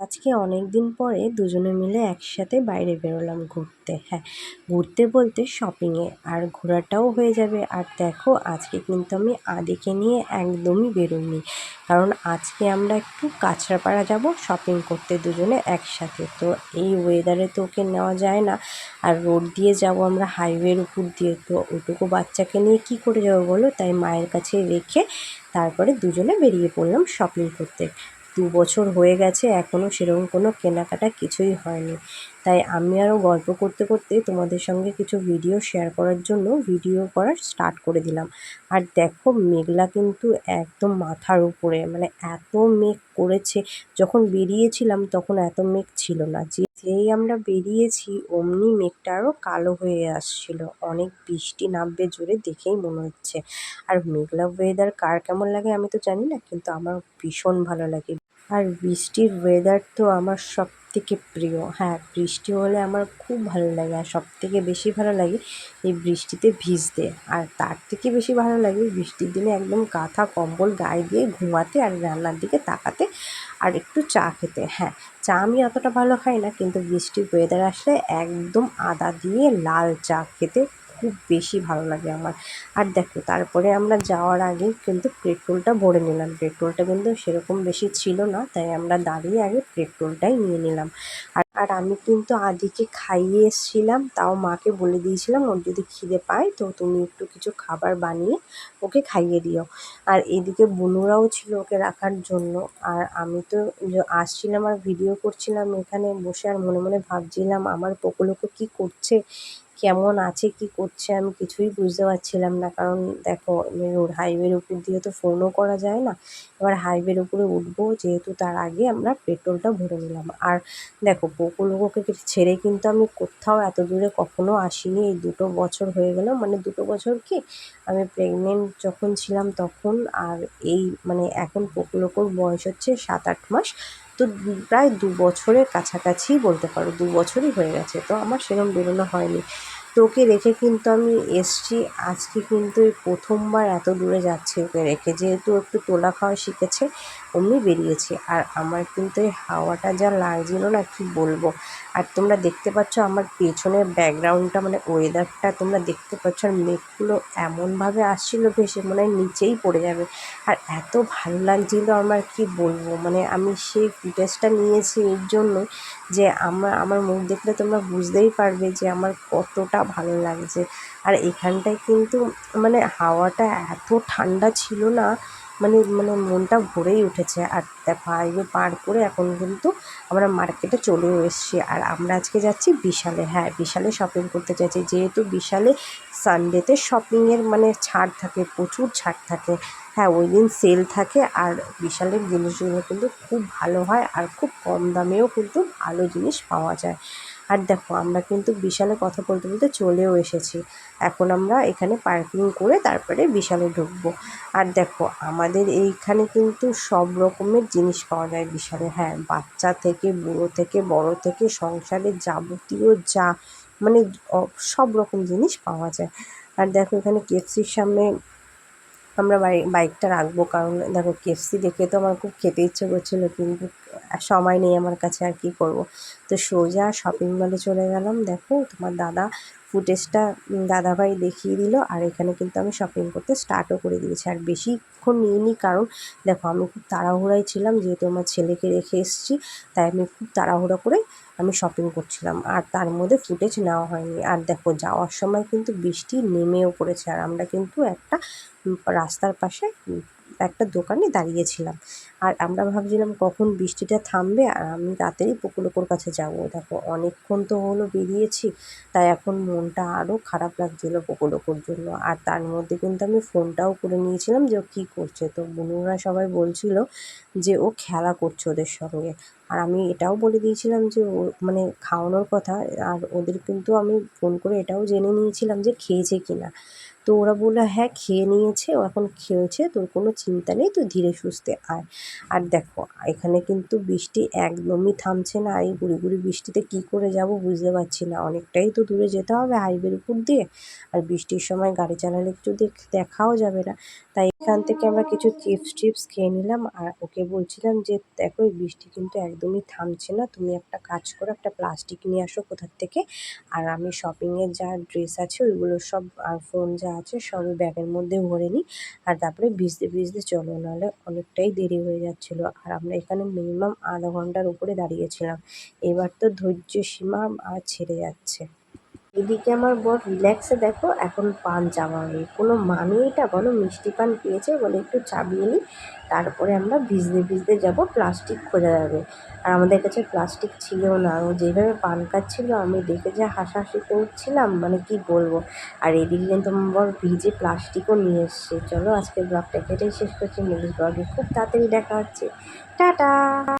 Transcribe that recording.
আজকে অনেক দিন পরে দুজনে মিলে একসাথে বাইরে বেরোলাম ঘুরতে। হ্যাঁ ঘুরতে বলতে শপিংয়ে আর ঘোরাটাও হয়ে যাবে। আর দেখো, আজকে কিন্তু আমি আদিকে নিয়ে একদমই বেরোইনি। কারণ আজকে আমরা একটু কাঁচরাপাড়া যাব শপিং করতে দুজনে একসাথে। তো এই ওয়েদারে তো ওকে নেওয়া যায় না। আর রোড দিয়ে যাব আমরা হাইওয়ের উপর দিয়ে। তো ওটুকু বাচ্চাকে নিয়ে কি করে যাব বলো? তাই মায়ের কাছে রেখে তারপরে দুজনে বেরিয়ে পড়লাম শপিং করতে। দু বছর হয়ে গেছে এখনও সেরকম কোনো কেনাকাটা কিছুই হয়নি। তাই আমি আরও গল্প করতে করতে তোমাদের সঙ্গে কিছু ভিডিও শেয়ার করার জন্য ভিডিও করার স্টার্ট করে দিলাম। আর দেখো মেঘলা কিন্তু একদম মাথার উপরে মানে এত মেঘ করেছে, যখন বেরিয়েছিলাম তখন এত মেঘ ছিল না। যে যেই আমরা বেরিয়েছি অমনি মেঘটা আরও কালো হয়ে আসছিল, অনেক বৃষ্টি নামবে জোরে দেখেই মনে হচ্ছে। আর মেঘলা ওয়েদার কার কেমন লাগে আমি তো জানি না, কিন্তু আমার ভীষণ ভালো লাগে। আর বৃষ্টির ওয়েদার তো আমার সব থেকে প্রিয়। হ্যাঁ বৃষ্টি হলে আমার খুব ভালো লাগে আর সব থেকে বেশি ভালো লাগে এই বৃষ্টিতে ভিজতে। আর তার থেকে বেশি ভালো লাগে বৃষ্টির দিনে একদম কাঁথা, কম্বল গায়ে দিয়ে ঘুমাতে আর রান্নার দিকে তাকাতে আর একটু চা খেতে। হ্যাঁ চা আমি অতটা ভালো খাই না, কিন্তু বৃষ্টির ওয়েদার আসলে একদম আদা দিয়ে লাল চা খেতে খুব বেশি ভালো লাগে আমার। আর দেখো, তারপরে আমরা যাওয়ার আগে কিন্তু পেট্রোলটা ভরে নিলাম। পেট্রোলটা কিন্তু সেরকম বেশি ছিল না, তাই আমরা দাঁড়িয়ে আগে পেট্রোলটাই নিয়ে নিলাম। আর আর আমি কিন্তু আদিকে খাইয়ে এসেছিলাম, তাও মাকে বলে দিয়েছিলাম, ওর যদি খিদে পায় তো তুমি একটু কিছু খাবার বানিয়ে ওকে খাইয়ে দিও। আর এদিকে বুনুরাও ছিল ওকে রাখার জন্য। আর আমি তো আসছিলাম আর ভিডিও করছিলাম এখানে বসে, আর মনে মনে ভাবছিলাম, আমার পকুলোকে কী করছে? কেমন আছে, কি করছে, আমি কিছুই বুঝতে পারছিলাম না। কারণ দেখো রোড হাইওয়ের উপর দিয়ে তো ফোনও করা যায় না। এবার হাইওয়ের উপরে উঠবো, যেহেতু তার আগে আমরা পেট্রোলটা ভরে নিলাম। আর দেখো বকুলকে ছেড়ে কিন্তু আমি কোথাও এত দূরে কখনো আসিনি। এই দুটো বছর হয়ে গেল। মানে দুটো বছর কি? আমি প্রেগনেন্ট যখন ছিলাম তখন, আর এই মানে এখন পকুলকোর বয়স হচ্ছে সাত আট মাস। তো প্রায় দু বছরের কাছাকাছি বলতে পারো, দু বছরই হয়ে গেছে। তো আমার সেরকম বেরোনো হয়নি। তো ওকে রেখে কিন্তু আমি এসছি। আজকে কিন্তু প্রথমবার এত দূরে যাচ্ছি ওকে রেখে। যেহেতু একটু তোলা খাওয়া শিখেছে অমনি বেরিয়েছে। আর আমার কিন্তু এই হাওয়াটা যা লাগছিল না, কি বলব? আর তোমরা দেখতে পাচ্ছ আমার পেছনের ব্যাকগ্রাউন্ডটা মানে ওয়েদারটা তোমরা দেখতে পাচ্ছ, আর মেঘগুলো এমনভাবে আসছিল ভেসে মনে হয় নিচেই পড়ে যাবে। আর এত ভালো লাগছিল আমার, কি বলব? মানে আমি সেই ফুটেজটা নিয়েছি এর জন্য যে আমার আমার মুখ দেখলে তোমরা বুঝতেই পারবে যে আমার কতটা ভালো লাগছে। আর এখানটায় কিন্তু মানে হাওয়াটা এত ঠান্ডা ছিল না মানে মানে মনটা ভরেই উঠেছে। আর হাইওয়ে পার করে এখন কিন্তু আমরা মার্কেটে চলেও এসেছি। আর আমরা আজকে যাচ্ছি বিশালে। হ্যাঁ বিশালে শপিং করতে চাইছি যেহেতু বিশালে সানডেতে শপিংয়ের মানে ছাড় থাকে, প্রচুর ছাড় থাকে। হ্যাঁ ওই দিন সেল থাকে। আর বিশালের জিনিসগুলো কিন্তু খুব ভালো হয়। আর খুব কম দামেও কিন্তু ভালো জিনিস পাওয়া যায়। আর দেখো, আমরা কিন্তু বিশালে কথা বলতে বলতে চলেও এসেছি। এখন আমরা এখানে পার্কিং করে তারপরে বিশালে ঢুকবো। আর দেখো, আমাদের এইখানে কিন্তু সব রকমের জিনিস পাওয়া যায় বিশালে। হ্যাঁ বাচ্চা থেকে, বুড়ো থেকে, বড় থেকে সংসারের যাবতীয় যা মানে সব রকম জিনিস পাওয়া যায়। আর দেখো, এখানে কেএফসির সামনে আমরা বাইকটা রাখব। কারণ দেখো কেএফসি দেখে তো আমার খুব খেতে ইচ্ছে করছিল, কিন্তু সময় নেই আমার কাছে আর কী করব। তো সোজা শপিং মলে চলে গেলাম। দেখো তোমার দাদা ফুটেজটা দাদাভাই দেখিয়ে দিল আর এখানে কিন্তু আমি শপিং করতে স্টার্টও করে দিয়েছি। আর বেশিক্ষণ নিইনি কারণ দেখো আমি খুব তাড়াহুড়ায় ছিলাম যেহেতু আমার ছেলেকে রেখে এসেছি, তাই আমি খুব তাড়াহুড়ো করে আমি শপিং করছিলাম। আর তার মধ্যে ফুটেজ নেওয়া হয়নি। আর দেখো যাওয়ার সময় কিন্তু বৃষ্টি নেমেও পড়েছে। আর আমরা কিন্তু একটা রাস্তার পাশে একটা দোকানে দাঁড়িয়েছিলাম। আর আমরা ভাবছিলাম কখন বৃষ্টিটা থামবে, আর আমি রাতেরই পুকুলুকুর কাছে যাব। দেখো, অনেকক্ষণ তো হলো বেরিয়েছি, তাই এখন মনটা আরও খারাপ লাগছিল পুকুলুকুর জন্য। আর তার মধ্যে কিন্তু আমি ফোনটাও করে নিয়েছিলাম যে ও কী করছে। তো বন্ধুরা সবাই বলছিল যে ও খেলা করছে ওদের সঙ্গে। আর আমি এটাও বলে দিয়েছিলাম যে ও মানে খাওয়ানোর কথা, আর ওদের কিন্তু আমি ফোন করে এটাও জেনে নিয়েছিলাম যে খেয়েছে কি না তো ওরা বলল হ্যাঁ খেয়ে নিয়েছে, ও এখন খেয়েছে, তোর কোনো চিন্তা নেই, তুই ধীরে সুস্থে আয়। আর দেখো, এখানে কিন্তু বৃষ্টি একদমই থামছে না, এই গুড়ি গুড়ি বৃষ্টিতে কী করে যাব বুঝতে পারছি না। অনেকটাই তো দূরে যেতে হবে হাইওয়ের উপর দিয়ে, আর বৃষ্টির সময় গাড়ি চালালে একটু দেখ, দেখাও যাবে না। তাই এখান থেকে আমরা কিছু চিপস টিপস খেয়ে নিলাম, আর ওকে বলছিলাম যে, দেখো, এই বৃষ্টি কিন্তু একদমই থামছে না, তুমি একটা কাজ করো, একটা প্লাস্টিক নিয়ে আসো কোথার থেকে। আর আমি শপিংয়ের যা ড্রেস আছে, ওইগুলো সব, আর ফোন যা আছে, সবই ব্যাগের মধ্যে ভরে নিই আর তারপরে ভিজতে ভিজতে চলো, নাহলে অনেকটাই দেরি হয়ে যাচ্ছিল। আর আমরা এখানে মিনিমাম আধা ঘণ্টার উপরে দাঁড়িয়েছিলাম। এবার তো ধৈর্য সীমা আর ছেড়ে যাচ্ছে। এদিকে আমার বর রিল্যাক্সে দেখো, এখন পান চাবাবে কোনো মানে এটা বলো, মিষ্টি পান পেয়েছে বলে একটু চাবিয়ে নিই তারপরে আমরা ভিজতে ভিজতে যাব প্লাস্টিক খোঁজা যাবে। আর আমাদের কাছে প্লাস্টিক ছিল না। ও যেভাবে পান খাচ্ছিল, আমি দেখে যে হাসাহাসি করছিলাম মানে কি বলব। আর এদিকে কিন্তু আমার বর ভিজে প্লাস্টিকও নিয়ে এসছে। চলো আজকে ব্লগটা কেটেই শেষ করছি। নেক্সট ব্লগে খুব তাড়াতাড়ি দেখা হচ্ছে। টাটা!